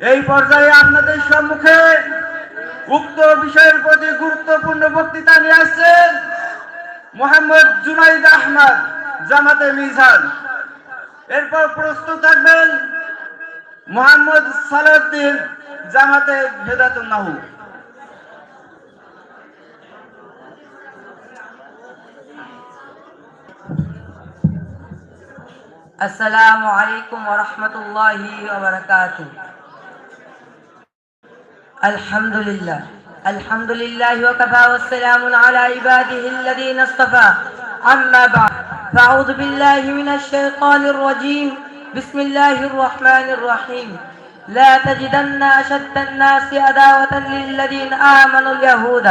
এই পর্যায়ে আপনাদের সম্মুখে উক্ত বিষয়ের প্রতি গুরুত্বপূর্ণ বক্তৃতা নিয়ে আসছেন মোহাম্মদ জুনাইদ আহমদ, জামাতে মিজান। এরপর প্রস্তুত থাকবেন মোহাম্মদ সালাউদ্দিন, জামাতে হেদাতুন্নাহু আসসালামু আলাইকুম ওয়া রাহমাতুল্লাহি ওয়া বারাকাতুহু। الحمد لله. الحمد لله وكفى والسلام على عباده الذين اصطفى. أما بعد فأعوذ بالله من الشيطان الرجيم. بسم الله الرحمن الرحيم. لا تجدن أشد الناس عداوة للذين آمنوا اليهود.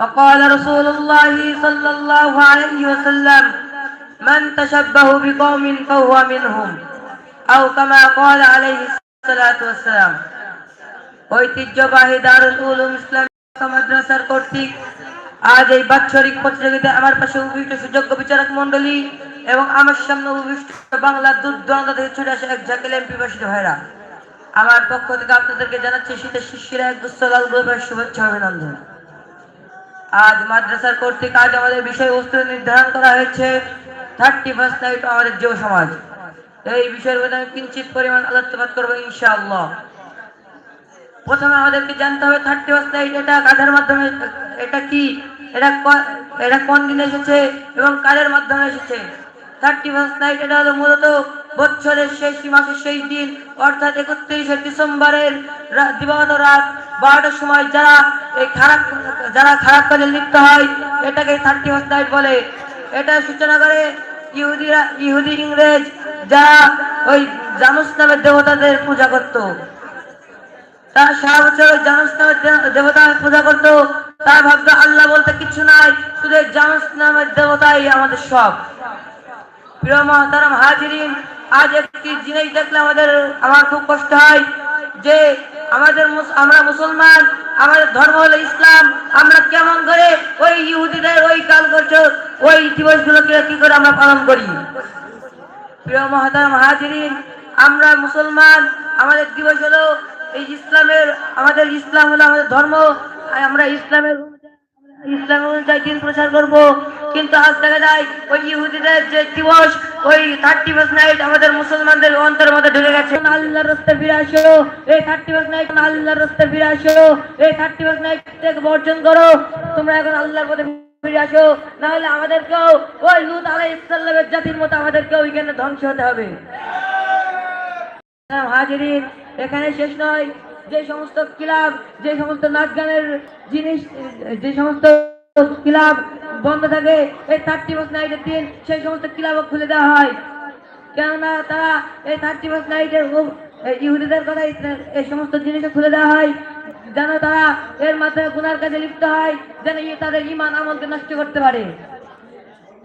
وقال رسول الله صلى الله عليه وسلم من تشبه بقوم فهو منهم. أو كما قال عليه الصلاة والسلام ঐতিহ্যবাহী দারুল উলুম ইসলাম মাদ্রাসার কর্তৃক আজ এই বাৎসরিক প্রতিযোগিতায় আমার পাশে উপবিষ্ট সুযোগ্য বিচারক মন্ডলী এবং আমার সামনে উপবিষ্ট বাংলার দূর থেকে ছুটে আসে এক জাকিল এমপি বাসিত ভাইরা। আমার পক্ষ থেকে আপনাদেরকে জানাচ্ছি, শীতের শিশিরা এক গুস্তলাল গ্রুপের শুভেচ্ছা অভিনন্দন। আজ মাদ্রাসার কর্তৃক আজ আমাদের বিষয়বস্তু নির্ধারণ করা হয়েছে থার্টি ফার্স্ট নাইট আমাদের যুব সমাজ। এই বিষয়ের মধ্যে আমি কিঞ্চিত পরিমাণ আলোচপাত করব ইনশাআল্লাহ। প্রথমে আমাদেরকে জানতে হবে থার্টি ফার্স্ট এটা কাদের মাধ্যমে, এটা কি? এটা এটা কোন দিন এসেছে এবং কাদের মাধ্যমে এসেছে? থার্টি ফার্স্ট নাইট এটা হলো মূলত বছরের শেষ মাসের শেষ দিন, অর্থাৎ একত্রিশে ডিসেম্বরের দিবাগত রাত বারোটার সময় যারা এই খারাপ, যারা খারাপ কাজে লিপ্ত হয়, এটাকে থার্টি ফার্স্ট নাইট বলে। এটা সূচনা করে ইহুদিরা, ইহুদি ইংরেজ যারা ওই জানুস নামের দেবতাদের পূজা করতো। তারা সারা বছর দেবতার পূজা করতো। তারা ভাবতো আল্লাহ বলতে কিছু নাই, শুধু এই নামের দেবতাই আমাদের সব। প্রিয় মহতারাম হাজিরিন, আজ একটি জিনিস দেখলে আমাদের আমার খুব কষ্ট হয় যে আমাদের আমরা মুসলমান, আমাদের ধর্ম হলো ইসলাম, আমরা কেমন করে ওই ইহুদিদের ওই কাল করছ, ওই দিবসগুলোকে কি করে আমরা পালন করি? প্রিয় মহাতারাম হাজিরিন, আমরা মুসলমান, আমাদের দিবস হলো এই ইসলামের, আমাদের ইসলাম হলো আমাদের ধর্ম। আমরা ইসলামের ইসলাম অনুযায়ী দিন প্রচার করব। কিন্তু আজ দেখা যায়, ওই ইহুদিদের যে দিবস, ওই থার্টি ফার্স্ট নাইট আমাদের মুসলমানদের অন্তরের মধ্যে ঢুকে গেছে। আল্লাহর ফিরে আসো, এই থার্টি ফার্স্ট নাইট আল্লাহর রাস্তা ফিরে আসো, এই থার্টি ফার্স্ট নাইট বর্জন করো। তোমরা এখন আল্লাহর পথে ফিরে আসো। আমাদেরকেও, ওই লুত আলাই ইসলামের জাতির মতো আমাদেরকেও ওইখানে ধ্বংস হতে হবে। হাজিরিন। এখানে শেষ নয়। যে সমস্ত ক্লাব যে সমস্ত নাচ গানের জিনিস, যে সমস্ত ক্লাব বন্ধ থাকে, এই থার্টি ফার্স্ট নাইটের দিন সেই সমস্ত ক্লাবও খুলে দেওয়া হয়। কেননা তারা এই থার্টি ফার্স্ট নাইটের ইহুদিদের কথা এই সমস্ত জিনিসও খুলে দেওয়া হয়। যেন তারা এর মাধ্যমে গুনার কাজে লিপ্ত হয়, যেন তাদের ইমান আমলকে নষ্ট করতে পারে।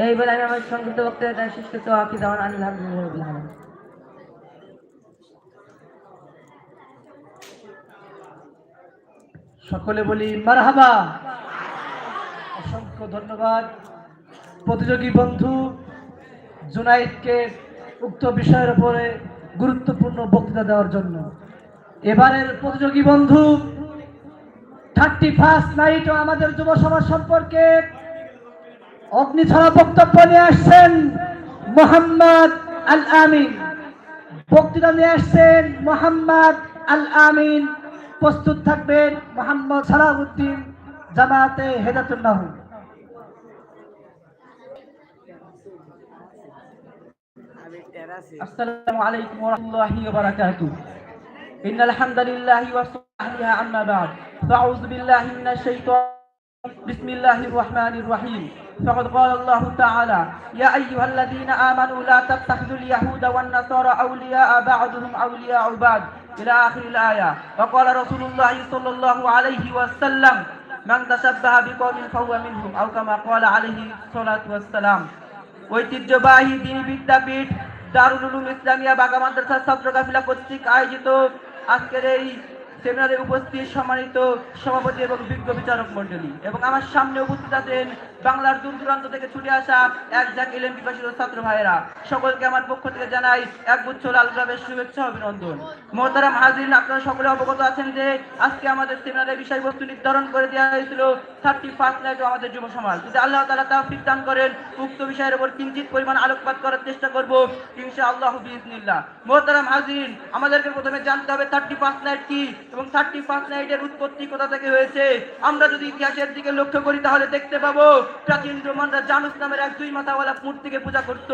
এই বলে আমি আমার সংক্ষিপ্ত বক্তব্য শেষ করতে আকি দেওয়ান আলহামদুলিল্লাহ সকলে বলি মারহাবা। অসংখ্য ধন্যবাদ। প্রতিযোগী বন্ধু জুনাইদকে উক্ত বিষয়ের উপরে গুরুত্বপূর্ণ বক্তৃতা দেওয়ার জন্য। এবারের প্রতিযোগী বন্ধু থার্টি ফার্স্ট নাইট আমাদের যুব সমাজ সম্পর্কে অগ্নিছড়া বক্তব্য নিয়ে আসছেন মোহাম্মদ আল আমিন। বক্তৃতা নিয়ে আসছেন মোহাম্মদ আল আমিন প্রস্তুত থাকবেন মোহাম্মদ সালাউদ্দিন জামাতে হেদাতুল্লাহ السلام عليكم ورحمة الله وبركاته إن الحمد لله وصحبها عما بعد فأعوذ بالله من الشيطان بسم الله الرحمن الرحيم فقد قال الله تعالى يا أيها الذين آمنوا لا تتخذوا اليهود والنصارى أولياء بعضهم أولياء بعض إلى آخر الآية وقال رسول الله صلى الله عليه وسلم من تشبه بقوم فهو منهم أو كما قال عليه الصلاة والسلام ঐতিহ্যবাহী দিনী বিদ্যাপীঠ দারুল উলুম ইসলামিয়া বাগা মাদ্রাসা ছাত্র কাফিলা কর্তৃক আয়োজিত আজকের এই সেমিনারে উপস্থিত সম্মানিত সভাপতি এবং বিজ্ঞ বিচারক মণ্ডলী। এবং আমার সামনে উপস্থিত আছেন বাংলার দূর দূরান্ত থেকে ছুটে আসা এক এলএম বিভাষিত ছাত্র ভাইয়েরা। সকলকে আমার পক্ষ থেকে জানাই এক গুচ্ছ লাল গ্রামের শুভেচ্ছা অভিনন্দন। মোহতারাম হাজির আপনারা সকলে অবগত আছেন যে আজকে আমাদের সেমিনারের বিষয়বস্তু নির্ধারণ করে দেওয়া হয়েছিল থার্টি ফার্স্ট নাইট আমাদের যুব সমাজ। যদি আল্লাহ তালা তাফিক দান করেন, উক্ত বিষয়ের উপর কিঞ্চিত পরিমাণ আলোকপাত করার চেষ্টা করব ইনশা আল্লাহ বিজনিল্লাহ মোহতারাম হাজির আমাদেরকে প্রথমে জানতে হবে থার্টি ফার্স্ট নাইট কি? এবং থার্টি ফার্স্ট নাইটের উৎপত্তি কোথা থেকে হয়েছে? আমরা যদি ইতিহাসের দিকে লক্ষ্য করি, তাহলে দেখতে পাবো প্রাচীন রোমানরা জানুস নামের এক দুই মাথাওয়ালা মূর্তিকে পূজা করত।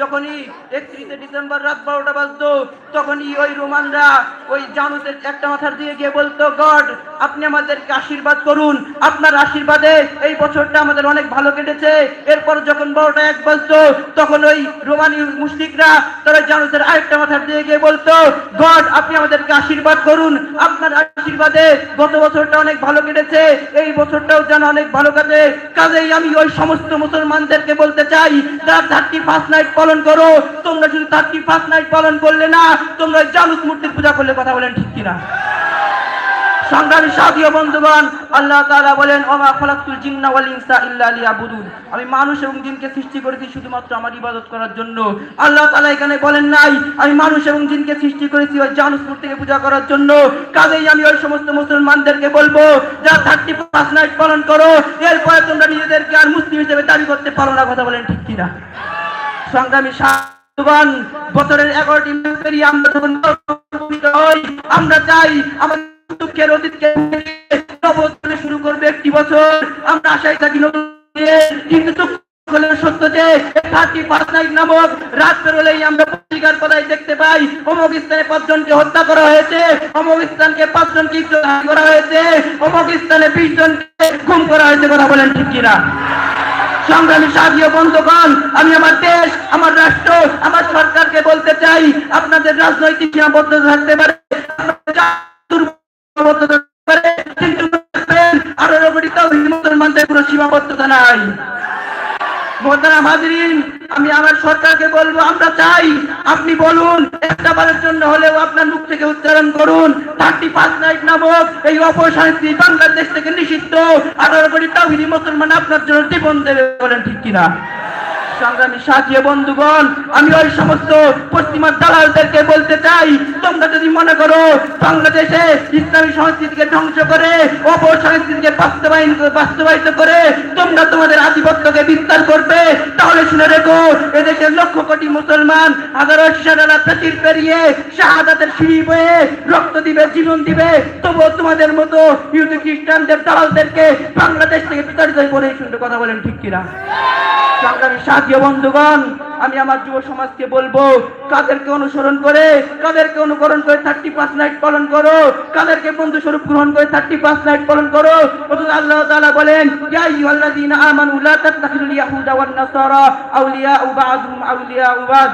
যখনই একত্রিশে ডিসেম্বর রাত বারোটা বাজতো, তখনই ওই রোমানরা ওই জানুসের একটা মাথার দিয়ে গিয়ে বলতো, গড, আপনি আমাদেরকে আশীর্বাদ করুন। আপনার আশীর্বাদে এই বছরটা আমাদের অনেক ভালো কেটেছে। এরপর যখন বারোটা এক বাজতো, তখন ওই রোমানি মুসলিকরা তারা জানুসের আরেকটা মাথার দিয়ে গিয়ে বলতো, গড, আপনি আমাদেরকে আশীর্বাদ করুন। আপনার আশীর্বাদে গত বছরটা অনেক ভালো কেটেছে, এই বছরটাও যেন অনেক ভালো কাটে। কাজেই আমি ওই সমস্ত মুসলমানদেরকে বলতে চাই তারা থার্টি ফার্স্ট নাইট পালন করো, তোমরা শুধু থার্টি ফার্স্ট নাইট পালন করলে না, তোমরা জানুস মূর্তির পূজা করলে কথা বলেন ঠিক কিনা? আমি মানুষ এবং জিনকে সৃষ্টি করেছি শুধুমাত্র আমার ইবাদত করার জন্য। আল্লাহ এখানে বলেন নাই, আমি মানুষ এবং জিনকে সৃষ্টি করেছি ওই জানুস মূর্তিকে পূজা করার জন্য। কাজেই আমি ওই সমস্ত মুসলমানদেরকে বলব, যা থার্টি ফার্স্ট নাইট পালন করো, এরপরে তোমরা নিজেদেরকে আর মুসলিম হিসেবে দাবি করতে পারো না। কথা বলেন ঠিক কিনা? সংগ্রামী বছরের এগারোটি আমরা চাই আমাদের অতীতকে নবদিনে শুরু করবে একটি বছর। আমরা আশায় থাকি কিন্তু কথা বলেন ঠিক কিনা? সংগ্রামী আমি আমার দেশ, আমার রাষ্ট্র, আমার সরকারকে বলতে চাই, আপনাদের রাজনৈতিক সীমাবদ্ধতা থাকতে পারে। মুসলমানদের কোনো সীমাবদ্ধতা নাই। মোহতারাম হাজরিন, আমি আমার সরকারকে বলব, আমরা চাই আপনি বলুন একটা বারের জন্য হলেও আপনার মুখ থেকে উচ্চারণ করুন। থার্টি ফার্স্ট নাইট নামক এই অপসংস্কৃতি বাংলাদেশ থেকে নিষিদ্ধ। আঠারো কোটি তাহিনী মুসলমান আপনার জন্য জীবন দেবে বলেন ঠিক কিনা? সংগ্রামী সাথী বন্ধুগণ, আমি ওই সমস্ত পশ্চিমা দালালদেরকে বলতে চাই তোমরা যদি মনে করো, বাংলাদেশে ইসলামী সংস্কৃতিকে ধ্বংস করে অপসংস্কৃতিকে বাস্তবায়ন বাস্তবায়িত করে তোমরা তোমাদের আধিপত্যকে বিস্তার করবে। তাহলে শুনে রেখো এদেশের লক্ষ কোটি মুসলমান হাজারো পেরিয়ে শাহাদাতের সিঁড়ি বয়ে রক্ত দিবে, জীবন দিবে। তবুও তোমাদের মতো ইহুদি খ্রিস্টানদের দালালদেরকে বাংলাদেশ থেকে বিতাড়িত করে শুনতে কথা বলেন ঠিক কিনা? সংগ্রামী বন্ধুগণ, আমি আমার যুব সমাজকে বলব, কাদেরকে অনুসরণ করে, কাদেরকে অনুকরণ করে থার্টি পাঁচ নাইট পালন করো। কাদেরকে বন্ধু স্বরূপ গ্রহণ করে থার্টি পাঁচ নাইট পালন করো। আল্লাহ তালা বলেন আউলিয়া বা'দুহুম আউলিয়া বা'দ।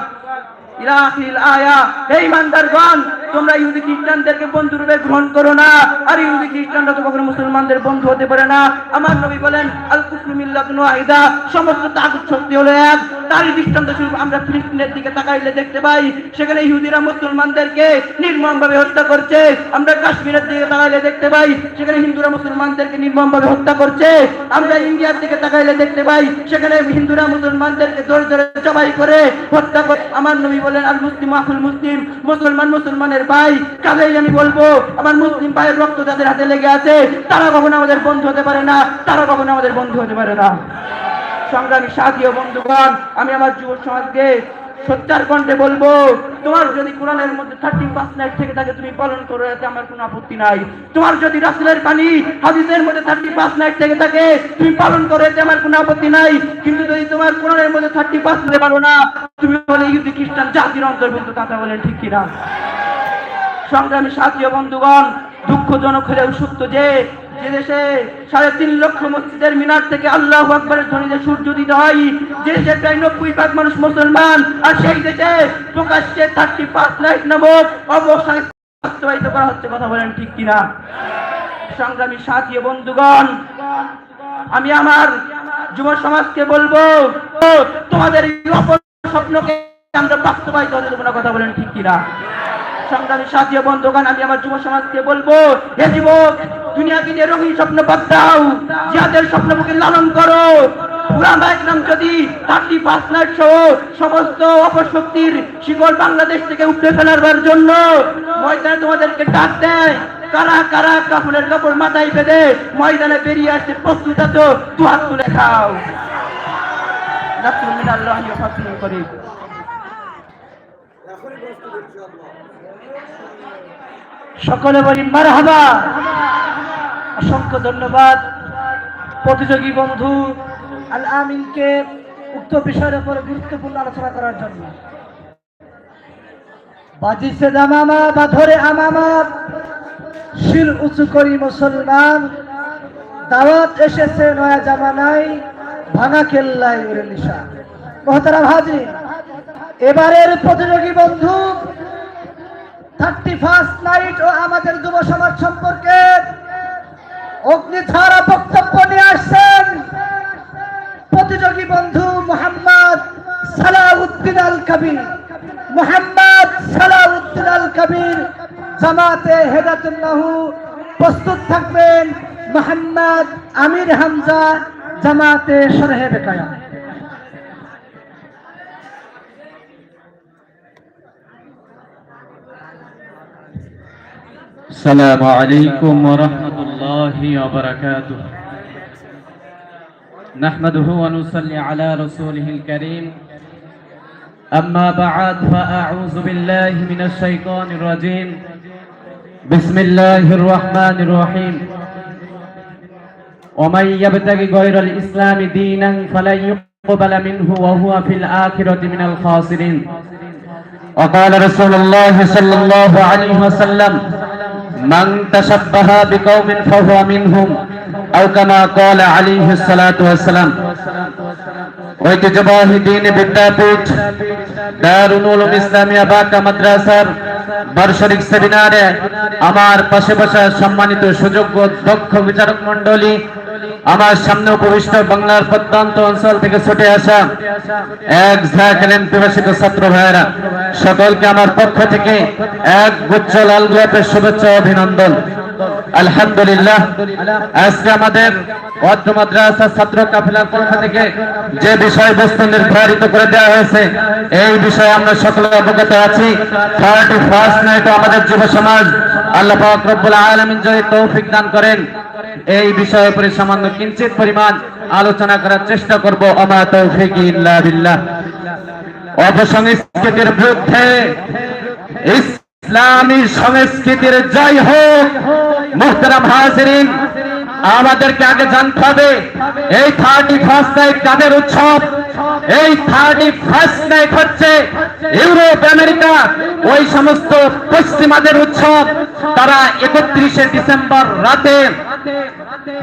ইলা আখিরিল আয়া, হে ইমানদারগণ তোমরা ইহুদি খ্রিস্টানদেরকে বন্ধু রূপে গ্রহণ করো না। আর ইহুদি খ্রিস্টানরা তো কখনো মুসলমানদের বন্ধু হতে পারে না। আমার নবী বলেন আল কুফরু মিল্লাতুন ওয়াহিদা। সমস্ত তাগুত শক্তি হলো এক। তারই দৃষ্টান্ত স্বরূপ আমরা ফিলিস্তিনের দিকে তাকাইলে দেখতে পাই, সেখানে ইহুদিরা মুসলমানদেরকে নির্মমভাবে হত্যা করছে। আমরা কাশ্মীরের দিকে তাকাইলে দেখতে পাই, সেখানে হিন্দুরা মুসলমানদেরকে নির্মমভাবে হত্যা করছে। আমরা ইন্ডিয়ার দিকে তাকাইলে দেখতে পাই, সেখানে হিন্দুরা মুসলমানদেরকে ধরে ধরে জবাই করে হত্যা করে। আমার নবী বলেন আর মুসলিম আহুল মুসলিম। মুসলমান মুসলমানের ভাই, কাজেই আমি বলব, আমার মুসলিম ভাইয়ের রক্ত যাদের হাতে লেগে আছে, তারা কখনো আমাদের বন্ধু হতে পারে না, তারা কখনো আমাদের বন্ধু হতে পারে না। সংগ্রামী সাথী ও বন্ধুগণ, আমি আমার যুব সমাজকে সত্যার কণ্ঠে বলব, তোমার যদি কোরআনের মধ্যে থার্টি নাইট থেকে থাকে, তুমি পালন করো, এতে আমার কোনো আপত্তি নাই। তোমার যদি রাসুলের পানি হাদিসের মধ্যে থার্টি পাঁচ নাইট থেকে থাকে, তুমি পালন করো, এতে আমার কোনো আপত্তি নাই। কিন্তু যদি তোমার কোরআনের মধ্যে থার্টি পাঁচ নিতে পারো না, তুমি বলে ইহুদি খ্রিস্টান জাতির অন্তর্ভুক্ত কথা বলেন ঠিক কিনা? সংগ্রামী সাথী বন্ধুগণ, দুঃখজনক হলেও সত্য যে যে দেশে সাড়ে তিন লক্ষ মসজিদের মিনার থেকে আল্লাহ আকবরের ধ্বনিতে সূর্যোদিত হয়, যে দেশে প্রায় নব্বই ভাগ মানুষ মুসলমান, আর সেই দেশে প্রকাশ্যে থার্টি পাঁচ নাইট নামক বাস্তবায়িত করা হচ্ছে, কথা বলেন ঠিক কিনা? সংগ্রামী সাথী বন্ধুগণ, আমি আমার যুব সমাজকে বলব, তোমাদের স্বপ্নকে আমরা বাস্তবায়িত হতে কথা বলেন ঠিক কিনা? সংগ্রামী সাথী ও বন্ধুগণ আমি আমার যুব সমাজকে বলব, হে যুবক, দুনিয়াকে নিয়ে রঙিন স্বপ্ন বাদ দাও, জিহাদের স্বপ্নকে লালন করো। অপশক্তির বাংলাদেশ থেকে ফেলার জন্য ময়দানে তোমাদেরকে দেয়, কারা কারা কাপড়ের কাপড় মাথায় বেঁধে ময়দানে বেরিয়ে আসতে প্রস্তুত আছো, দু হাত তুলে খাও। নাসরুল সকলে বলি মারহাবা। অসংখ্য ধন্যবাদ। প্রতিযোগী বন্ধু আল আমিনকে উক্ত বিষয়ের উপর গুরুত্বপূর্ণ আলোচনা করার জন্য। বাজিছে দামামা বা ধরে আমামা শির উঁচু করি মুসলমান। দাওয়াত এসেছে নয়া জামানায়, ভাঙা কেল্লাই উড়ে নিশা। মহতারা ভাজি এবারের প্রতিযোগী বন্ধু থার্টি ফার্স্ট নাইট ও আমাদের যুব সমাজ সম্পর্কে অগ্নিধারা বক্তব্য নিয়ে আসছেন প্রতিযোগী বন্ধু মোহাম্মদ সালাউদ্দিন আল কবির। মোহাম্মদ সালাউদ্দিন আল কবির জামাতে হেদাতুল্লাহু প্রস্তুত থাকবেন মোহাম্মদ আমির হামজা জামাতে সরহে বেকায়া السلام عليكم ورحمة الله وبركاته نحمده ونصلي على رسوله الكريم أما بعد فأعوذ بالله من الشيطان الرجيم بسم الله الرحمن الرحيم ومن يبتغي غير الإسلام دينا فلن يقبل منه وهو في الآخرة من الخاسرين وقال رسول الله صلى الله عليه وسلم من تشبه بقوم فهو منهم أو كما قال عليه الصلاة والسلام ঐতিহ্যবাহী দিন বিদ্যাপীঠ দারুল উলুম ইসলামিয়া বাঁকা মাদ্রাসার বার্ষিক সেমিনারে আমার পাশে বসা সম্মানিত সুযোগ্য দক্ষ বিচারক মণ্ডলী আমার সামনে উপবিষ্ট বাংলার প্রত্যন্ত অঞ্চল থেকে ছুটে আসা এক ঝাঁকেলেন প্রবাসিত ছাত্র ভাইয়েরা, সকলকে আমার পক্ষ থেকে এক গুচ্ছ লাল গোলাপের শুভেচ্ছা অভিনন্দন। আলহামদুলিল্লাহ, আজকে আমাদের অর্ধ মাদ্রাসা ছাত্র কাফেলার পক্ষ থেকে যে বিষয়বস্তু নির্ধারিত করে দেওয়া হয়েছে, এই বিষয়ে আমরা সকলে অবগত আছি। থার্টি ফার্স্ট নাইট আমাদের যুব সমাজ, আল্লাহ রব্বুল আলামিন যদি তৌফিক দান করেন, এই বিষয়ের উপরে সামান্য কিঞ্চিত পরিমাণ আলোচনা করার চেষ্টা করব। আমা তৌফিক ইল্লা বিল্লাহ। অপসংস্কৃতির বিরুদ্ধে ইসলামী সংস্কৃতির জয় হোক। মুহতারাম হাজিরিন, আমাদেরকে আগে জানতে হবে, এই থার্টি ফার্স্ট নাইট কাদের উৎসব? এই থার্টি ফার্স্ট নাইট হচ্ছে ইউরোপ, আমেরিকা, ওই সমস্ত পশ্চিমাদের উৎসব। তারা একত্রিশে ডিসেম্বর রাতে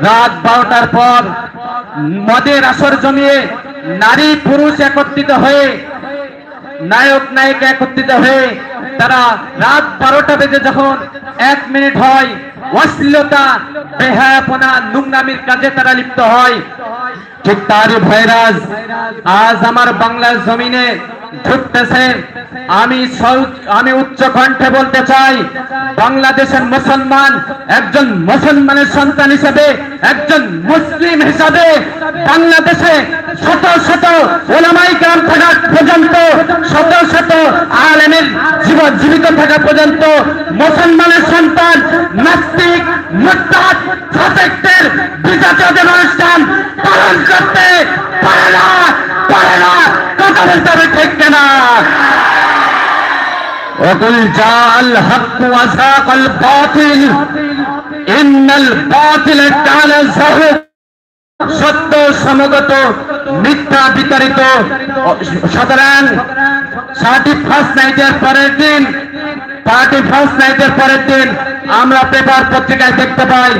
রাত বারোটার পর মদের আসর জমিয়ে নারী পুরুষ একত্রিত হয়ে নায়ক নায়িকা একত্রিত হয়ে তারা রাত বারোটা বেজে যখন এক মিনিট হয়। অশ্লীলতা, বেহায়াপনা, নোংরামির কাজে তারা লিপ্ত হয়। ঠিক তারই ভাইরাস। আজ আমার বাংলার জমিনে ঘুরতেছে আমি আমি উচ্চ কণ্ঠে বলতে চাই, বাংলাদেশের মুসলমান একজন মুসলমানের সন্তান হিসেবে, একজন মুসলিম হিসাবে বাংলাদেশে শত শত ওলামাই গ্রাম থাকা পর্যন্ত, শত শত আলেমের জীবন জীবিত থাকা পর্যন্ত মুসলমানের সন্তান নাস্তিক মুরতাদ ফাসেকদের বিজাতীয় অনুষ্ঠান পালন করতে পারে না পারে না কথা বলতে হবে ঠিক কেনা وقل جاء الحق وزاق الباطل إن الباطل كان زهوق সত্য, সমগত, মিথ্যা, বিতাড়িত সুতরাং থার্টি ফার্স্ট নাইটের পরের দিন থার্টি ফার্স্ট নাইটের পরের দিন আমরা পেপার পত্রিকায় দেখতে পাই,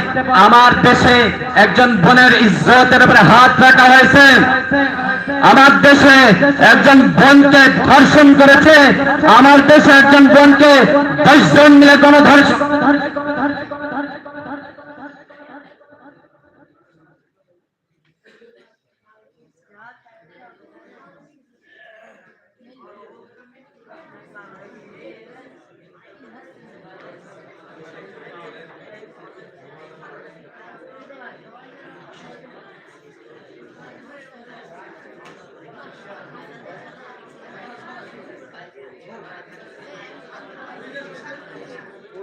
আমার দেশে একজন বোনের ইজ্জতের উপরে হাত রাখা হয়েছে। আমার দেশে একজন বোনকে ধর্ষণ করেছে। আমার দেশে একজন বোনকে দশ জন মিলে গণধর্ষণ tháo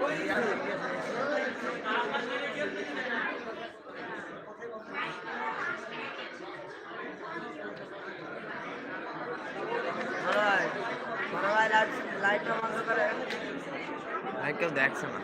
rồi má lại mẹ bắt cần আর কেউ দেখছে না